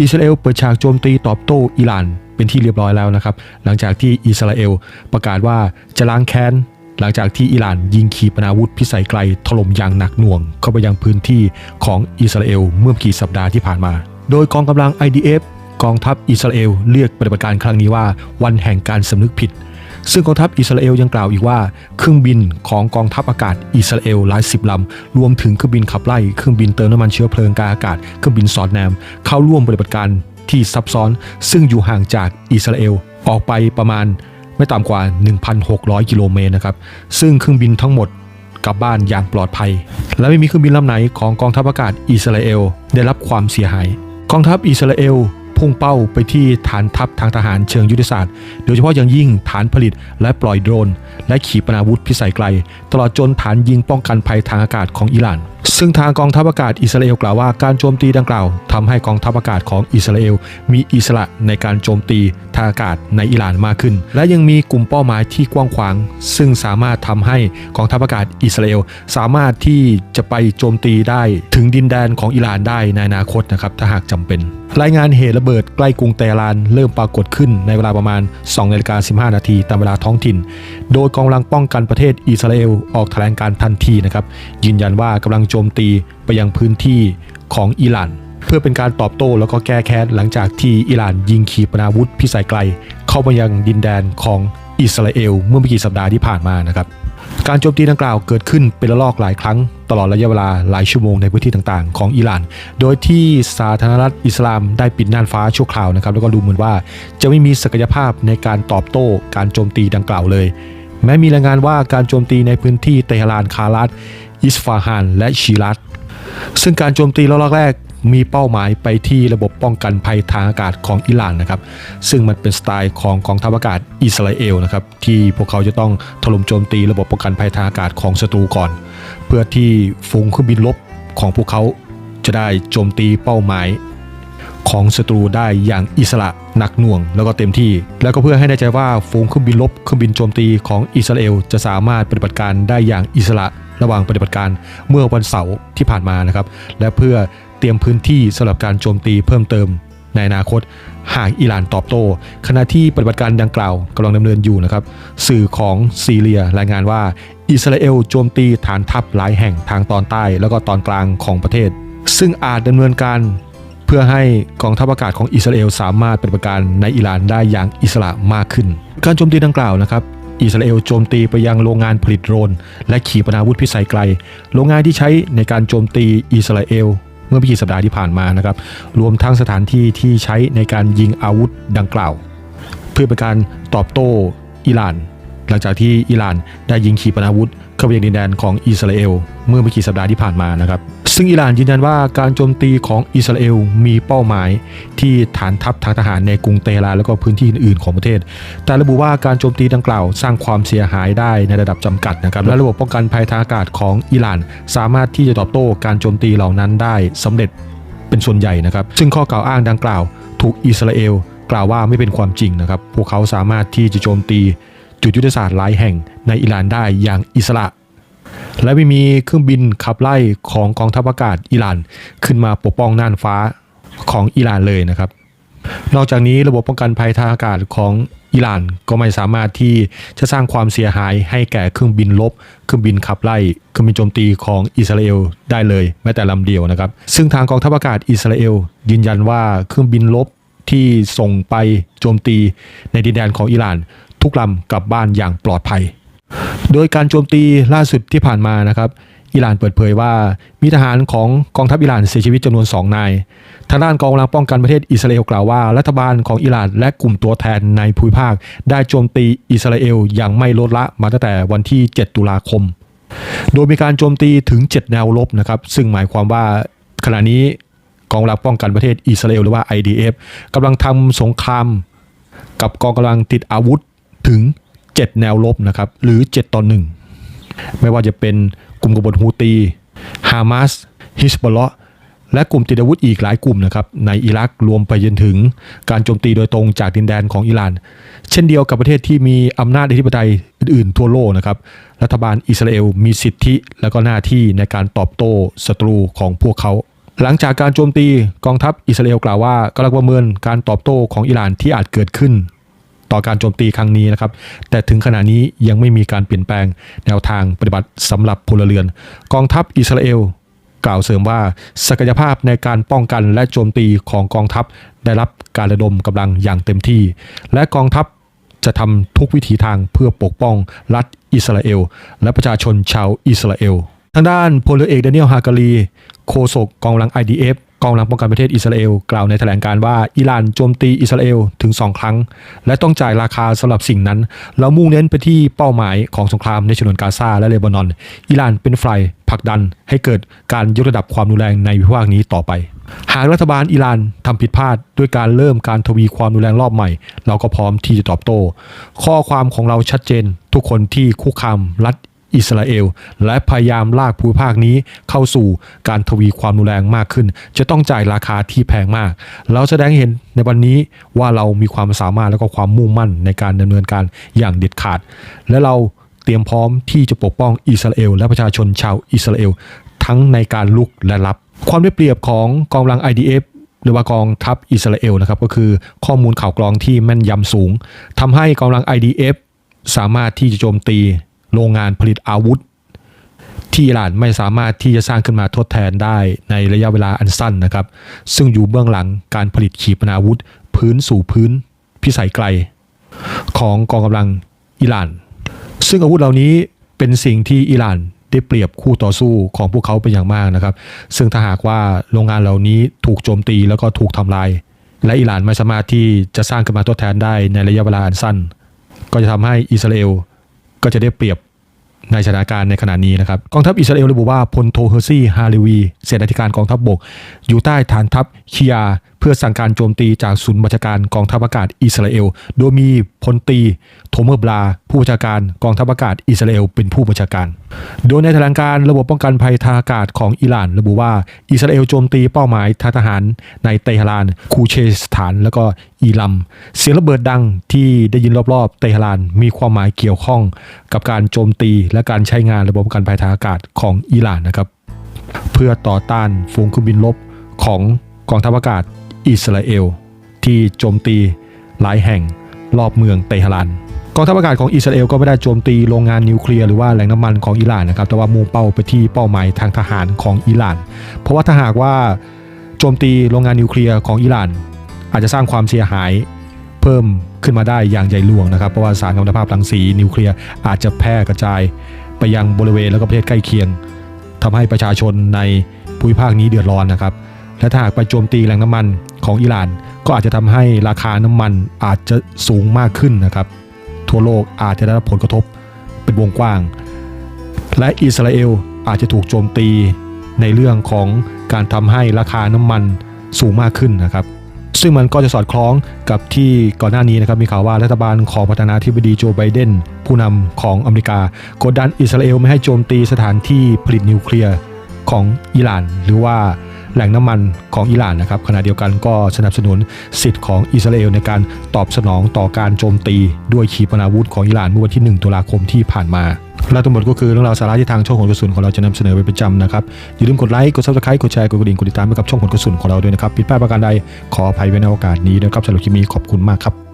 อิสราเอลเปิดฉากโจมตีตอบโต้อิหร่านเป็นที่เรียบร้อยแล้วนะครับ หลังจากที่อิสราเอลประกาศว่าจะล้างแค้น หลังจากที่อิหร่านยิงขีปนาวุธพิสัยไกลถล่มอย่างหนักหน่วง เข้าไปยังพื้นที่ของอิสราเอลเมื่อไม่กี่สัปดาห์ที่ผ่านมา โดยกองกำลัง IDF กองทัพอิสราเอลเรียกปฏิบัติการครั้งนี้ว่าวันแห่งการสำนึกผิด ซึ่งกองทัพอิสราเอลยังกล่าวอีกว่า เครื่องบินของกองทัพอากาศอิสราเอลหลายสิบลำรวมถึงเครื่องบินขับไล่เครื่องบินเติมน้ำมันเชื้อเพลิงกางอากาศเครื่องบินสอดแนม เข้าร่วมปฏิบัติการที่ซับซ้อน ซึ่งอยู่ห่างจากอิสราเอลออกไปประมาณไม่ต่ำกว่า 1,600 กิโลเมตรนะครับ ซึ่งเครื่องบินทั้งหมดกลับบ้านอย่างปลอดภัย และไม่มีเครื่องบินลำไหนของกองทัพอากาศอิสราเอลได้รับความเสียหาย กองทัพอิสราเอล พุ่งเป้าไปที่ฐานทัพทางทหารเชิงยุทธศาสตร์ โดยเฉพาะอย่างยิ่งฐานผลิตและปล่อยโดรน และขีปนาวุธพิสัยไกล ตลอดจนฐานยิงป้องกันภัยทางอากาศของอิหร่าน ซึ่งทางกองทัพอากาศอิสราเอลกล่าวว่าการโจมตีดังกล่าวทำให้กองทัพอากาศของอิสราเอลมีอิสระในการโจมตีทางอากาศในอิหร่านมากขึ้น และยังมีกลุ่มเป้าหมายที่กว้างขวาง ซึ่งสามารถทำให้กองทัพอากาศอิสราเอลสามารถที่จะไปโจมตีได้ถึงดินแดนของอิหร่านได้ในอนาคตนะครับถ้าหากจำเป็นรายงานเหตุระเบิดใกล้กรุงเตหะรานเริ่มปรากฏขึ้นในเวลาประมาณ2นาฬิกา15 นาทีตามเวลาท้องถิ่น โดยกองกำลังป้องกันประเทศอิสราเอลออกแถลงการทันทีนะครับ ยืนยันว่ากำลังโจมตีไปยังพื้นที่ของอิหร่านเพื่อเป็นการตอบโต้แล้วก็แก้แค้นหลังจากที่อิหร่านยิงขีปนาวุธพิสัยไกล เข้ามายังดินแดนของอิสราเอลเมื่อไม่กี่สัปดาห์ที่ผ่านมานะครับ การโจมตีดังกล่าวเกิดขึ้นเป็นระลอกหลายครั้ง ตลอดระยะเวลาหลายชั่วโมงในพื้นที่ต่างๆ ของอิหร่าน โดยที่สาธารณรัฐอิสลามได้ปิดน่านฟ้าชั่วคราวนะครับแล้วก็ดูเหมือนว่าจะไม่มีศักยภาพในการตอบโต้การโจมตีดังกล่าวเลย แม้มีรายงานว่าการโจมตีในพื้นที่เตหะรานคารัตอิสฟาฮาน และชีรัตซึ่งการโจมตีระลอกแรก มีเป้าหมายไปที่ระบบป้องกันภัยทางอากาศของอิหร่านนะครับ ซึ่งมันเป็นสไตล์ของกองทัพอากาศอิสราเอลนะครับที่พวกเขาจะต้องถล่มโจมตีระบบป้องกันภัยทางอากาศของศัตรูก่อน เพื่อที่ฝูงเครื่องบินรบของพวกเขาจะได้โจมตีเป้าหมายของศัตรูได้อย่างอิสระหนักหน่วง แล้วก็เต็มที่ แล้วก็เพื่อให้แน่ใจว่าฝูงเครื่องบินรบเครื่องบินโจมตีของอิสราเอลจะสามารถปฏิบัติการได้อย่างอิสระระหว่างปฏิบัติการเมื่อวันเสาร์ที่ผ่านมานะครับ และเพื่อ เตรียมพื้นที่สำหรับการโจมตีเพิ่มเติม ในอนาคตหากอิหร่านตอบโต้ ขณะที่ปฏิบัติการดังกล่าวกำลังดำเนินอยู่นะครับ สื่อของซีเรียรายงานว่า อิสราเอลโจมตีฐานทัพหลายแห่งทางตอนใต้ แล้วก็ตอนกลางของประเทศ ซึ่งอาจดำเนินการเพื่อให้กองทัพอากาศของอิสราเอลสามารถปฏิบัติการในอิหร่านได้อย่างอิสระมากขึ้น การโจมตีดังกล่าวนะครับอิสราเอลโจมตีไปยังโรงงานผลิตโดรน และขีปนาวุธพิสัยไกล โรงงานที่ใช้ในการโจมตีอิสราเอล เมื่อไม่กี่สัปดาห์ที่ผ่านมานะครับรวมทั้งสถานที่ที่ใช้ในการยิงอาวุธดังกล่าว เพื่อเป็นการตอบโต้อิหร่าน หลังจากที่อิหร่านได้ยิงขีปนาวุธเข้าไปยังดินแดนของอิสราเอล เมื่อไม่กี่สัปดาห์ที่ผ่านมานะครับ ซึ่งอิหร่านยืนยันว่าการโจมตีของอิสราเอลมีเป้าหมายที่ฐานทัพทางทหารในกรุงเตหะรานแล้วก็พื้นที่อื่นๆของประเทศ แต่ระบุว่าการโจมตีดังกล่าวสร้างความเสียหายได้ในระดับจำกัดนะครับ และระบบป้องกันภัยทางอากาศของอิหร่าน สามารถที่จะตอบโต้การโจมตีเหล่านั้นได้สำเร็จเป็นส่วนใหญ่นะครับ ซึ่งข้อกล่าวอ้างดังกล่าว ถูกอิสราเอลกล่าวว่าไม่เป็นความจริงนะครับ พวกเขาสามารถที่จะโจมตีจุดยุทธศาสตร์หลายแห่งในอิหร่านได้อย่างอิสระ และไม่มีเครื่องบินขับไล่ของกองทัพอากาศอิหร่านขึ้นมาปกป้องน่านฟ้าของอิหร่านเลยนะครับ นอกจากนี้ระบบป้องกันภัยทางอากาศของอิหร่านก็ไม่สามารถที่จะสร้างความเสียหายให้แก่เครื่องบินลบ เครื่องบินขับไล่เครื่องบินโจมตีของอิสราเอลได้เลยแม้แต่ลำเดียวนะครับ ซึ่งทางกองทัพอากาศอิสราเอลยืนยันว่าเครื่องบินลบที่ส่งไปโจมตีในดินแดนของอิหร่าน ทุกลำกลับบ้านอย่างปลอดภัย โดยการโจมตีล่าสุดที่ผ่านมานะครับอิหร่านเปิดเผยว่ามีทหารของกองทัพอิหร่านเสียชีวิตจำนวน 2 นาย ทางด้านกองกำลังป้องกันประเทศอิสราเอลกล่าวว่า รัฐบาลของอิหร่านและกลุ่มตัวแทนในภูมิภาค ได้โจมตีอิสราเอลอย่างไม่ลดละมาตั้งแต่วันที่ 7 ตุลาคม โดยมีการโจมตีถึง 7 แนวรบนะครับ ซึ่งหมายความว่าขณะนี้กองกำลังป้องกันประเทศอิสราเอลหรือว่า IDF กำลังทำสงคราม กับกองกำลังติดอาวุธถึง 7 แนวรบนะครับหรือ 7 ต่อ 1 ไม่ว่าจะเป็นกลุ่มกบฏฮูตีฮามาสฮิสบอลเลาะและกลุ่มติดอาวุธอีกหลายกลุ่มนะครับในอิรักรวมไปจนถึงการโจมตีโดยตรงจากดินแดนของอิหร่าน เช่นเดียวกับประเทศที่มีอำนาจอธิปไตยอื่นๆทั่วโลกนะครับรัฐบาลอิสราเอลมีสิทธิและก็หน้าที่ในการตอบโต้ศัตรูของพวกเขา หลังจากการโจมตีกองทัพอิสราเอลกล่าวว่ากำลังประเมินการตอบโต้ของอิหร่านที่อาจเกิดขึ้น ต่อการโจมตีครั้งนี้นะครับ แต่ถึงขณะนี้ยังไม่มีการเปลี่ยนแปลงแนวทางปฏิบัติสำหรับพลเรือน กองทัพอิสราเอลกล่าวเสริมว่าศักยภาพในการป้องกันและโจมตีของกองทัพได้รับการระดมกำลังอย่างเต็มที่ และกองทัพจะทำทุกวิถีทางเพื่อปกป้องรัฐอิสราเอล และประชาชนชาวอิสราเอล ทางด้านพลเรือเอกดานิเอลฮาการีโฆษกกองกำลัง IDF กองกำลังป้องกันประเทศอิสราเอลกล่าวในแถลงการว่าอิหร่านโจมตีอิสราเอลถึง 2 ครั้ง และต้องจ่ายราคาสำหรับสิ่งนั้นเรามุ่งเน้นไปที่เป้าหมายของสงครามในฉนวนกาซาและเลบานอน อิหร่านเป็นฝ่ายผลักดันให้เกิดการยกระดับความรุนแรงในวิภาคนี้ต่อไป หากรัฐบาลอิหร่านทำผิดพลาดด้วยการเริ่มการทวีความรุนแรงรอบใหม่ เราก็พร้อมที่จะตอบโต้ ข้อความของเราชัดเจน ทุกคนที่คุกคามรัฐ อิสราเอล และพยายามลากภูมิภาคนี้เข้าสู่การทวีความรุนแรงมากขึ้น จะต้องจ่ายราคาที่แพงมาก เราแสดงเห็นในวันนี้ว่าเรามีความสามารถและก็ความมุ่งมั่นในการดำเนินการอย่างเด็ดขาด และเราเตรียมพร้อมที่จะปกป้องอิสราเอล และประชาชนชาวอิสราเอล ทั้งในการลุกและรับ ความได้เปรียบของกองกำลัง IDF หรือว่ากองทัพอิสราเอลนะครับก็คือข้อมูลข่าวกรองที่แม่นยำสูงทำให้กองกำลัง IDF สามารถที่จะโจมตี โรงงานผลิตอาวุธ ที่อิหร่านไม่สามารถที่จะสร้างขึ้นมาทดแทนได้ในระยะเวลาอันสั้นนะครับ ซึ่งอยู่เบื้องหลังการผลิตขีปนาวุธ พื้นสู่พื้นพิสัยไกล ของกองกำลังอิหร่าน ซึ่งอาวุธเหล่านี้เป็นสิ่งที่อิหร่านได้เปรียบคู่ต่อสู้ของพวกเขาเป็นอย่างมากนะครับ ซึ่งถ้าหากว่าโรงงานเหล่านี้ถูกโจมตีแล้วก็ถูกทำลาย และอิหร่านไม่สามารถที่จะสร้างขึ้นมาทดแทนได้ในระยะเวลาอันสั้น ก็จะทำให้อิสราเอลก็จะได้เปรียบ ในสถานการณ์ในขณะนี้นะครับกองทัพอิสราเอลระบุว่าพลโทเฮอร์ซี่ฮาริวีเสนาธิการกองทัพบบก อยู่ใต้ฐานทัพเคียา พื่อสั่งการโจมตีจากศูนย์บัญชาการกองทัพอากาศอิสราเอล โดยมีพลตีโทเมอร์บลา ผู้บัญชาการกองทัพอากาศอิสราเอลเป็นผู้บัญชาการ โดยในแถลงการระบบป้องกันภัยทางอากาศของอิหร่าน ระบุว่าอิสราเอลโจมตีเป้าหมายทางทหารในเตหะราน คูเชสถาน แล้วก็อีลัม เสียงระเบิดดังที่ได้ยินรอบๆ เตหะรานมีความหมายเกี่ยวข้องกับการโจมตีและการใช้งานระบบป้องกันภัยทางอากาศของอิหร่านนะครับเพื่อต่อต้านฝูงเครื่องบินรบของกองทัพอากาศ อิสราเอล ที่โจมตีหลายแห่งรอบเมืองเตหะรานกองทัพอากาศของอิสราเอลก็ไม่ได้โจมตีโรงงานนิวเคลียร์หรือว่าแหล่งน้ำมันของอิหร่านนะครับ แต่ว่ามุ่งเป้าไปที่เป้าหมายทางทหารของอิหร่าน เพราะว่าถ้าหากว่าโจมตีโรงงานนิวเคลียร์ของอิหร่าน อาจจะสร้างความเสียหายเพิ่มขึ้นมาได้อย่างใหญ่หลวงนะครับ เพราะว่าสารกัมมันตภาพรังสีนิวเคลียร์อาจจะแพร่กระจายไปยังบริเวณแล้วก็ประเทศใกล้เคียงทำให้ประชาชนในภูมิภาคนี้เดือดร้อนนะครับ และถ้าหากไปโจมตีแหล่งน้ำมัน ของอิหร่าน ก็อาจจะทำให้ราคาน้ำมันอาจจะสูงมากขึ้นนะครับ ทั่วโลกอาจจะได้รับผลกระทบเป็นวงกว้าง และอิสราเอลอาจจะถูกโจมตีในเรื่องของการทำให้ราคาน้ำมันสูงมากขึ้นนะครับ ซึ่งมันก็จะสอดคล้องกับที่ก่อนหน้านี้นะครับมีข่าวว่ารัฐบาลของประธานาธิบดีโจไบเดนผู้นำของอเมริกากดดันอิสราเอลไม่ให้โจมตีสถานที่ผลิตนิวเคลียร์ของอิหร่าน หรือว่า แหล่งน้ำมันของอิหร่านนะครับขณะเดียวกันก็สนับสนุนสิทธิ์ของอิสราเอลในการตอบสนองต่อการโจมตี ด้วยขีปนาวุธของอิหร่านเมื่อวันที่ 1 ตุลาคมที่ผ่านมาและทั้งหมดก็คือเรื่องราวสาระที่ทางช่องขนกระสุนของเราจะนำเสนอเป็นประจำนะครับ อย่าลืมกดไลค์ กดซับสไครต์กดแชร์ กดกระดิ่ง กดติดตามให้กับช่องขนกระสุนของเราด้วยนะครับ ผิดพลาดประการใดขออภัยไว้ในโอกาสนี้นะครับสำหรับคลิปนี้ขอบคุณมากครับ